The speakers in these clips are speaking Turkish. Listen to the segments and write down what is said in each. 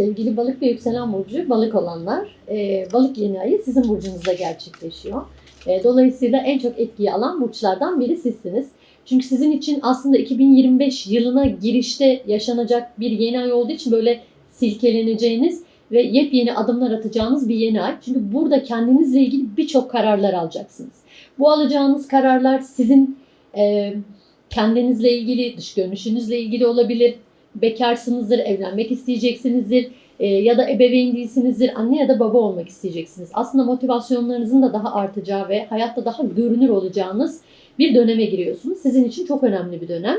Sevgili balık ve yükselen burcu balık olanlar, e, balık yeni ayı sizin burcunuzda gerçekleşiyor. E, dolayısıyla en çok etkiyi alan burçlardan biri sizsiniz. Çünkü sizin için aslında 2025 yılına girişte yaşanacak bir yeni ay olduğu için böyle silkeleneceğiniz ve yepyeni adımlar atacağınız bir yeni ay. Çünkü burada kendinizle ilgili birçok kararlar alacaksınız. Bu alacağınız kararlar sizin e, kendinizle ilgili, dış görünüşünüzle ilgili olabilir. Bekarsınızdır, evlenmek isteyeceksinizdir e, ya da ebeveyn değilsinizdir, anne ya da baba olmak isteyeceksiniz. Aslında motivasyonlarınızın da daha artacağı ve hayatta daha görünür olacağınız bir döneme giriyorsunuz. Sizin için çok önemli bir dönem.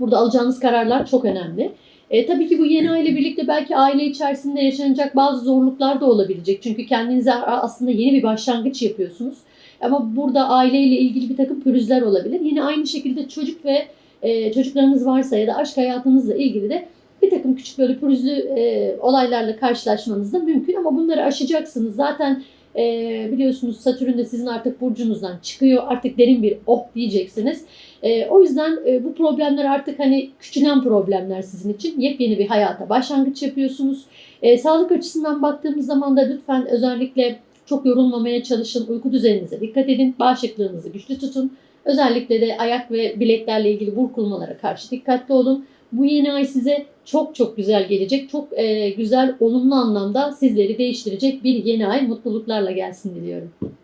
Burada alacağınız kararlar çok önemli. E, tabii ki bu yeni aile birlikte belki aile içerisinde yaşanacak bazı zorluklar da olabilecek. Çünkü kendinize aslında yeni bir başlangıç yapıyorsunuz. Ama burada aileyle ilgili bir takım pürüzler olabilir. Yine aynı şekilde çocuk ve e, çocuklarınız varsa ya da aşk hayatınızla ilgili de bir takım küçük böyle pürüzlü e, olaylarla karşılaşmanız da mümkün. Ama bunları aşacaksınız. Zaten e, biliyorsunuz Satürn de sizin artık burcunuzdan çıkıyor. Artık derin bir oh diyeceksiniz. E, o yüzden e, bu problemler artık hani küçülen problemler sizin için. Yepyeni bir hayata başlangıç yapıyorsunuz. E, sağlık açısından baktığımız zaman da lütfen özellikle çok yorulmamaya çalışın. Uyku düzeninize dikkat edin. Bağışıklığınızı güçlü tutun. Özellikle de ayak ve bileklerle ilgili burkulmalara karşı dikkatli olun. Bu yeni ay size çok çok güzel gelecek. Çok e, güzel, olumlu anlamda sizleri değiştirecek bir yeni ay. Mutluluklarla gelsin diliyorum.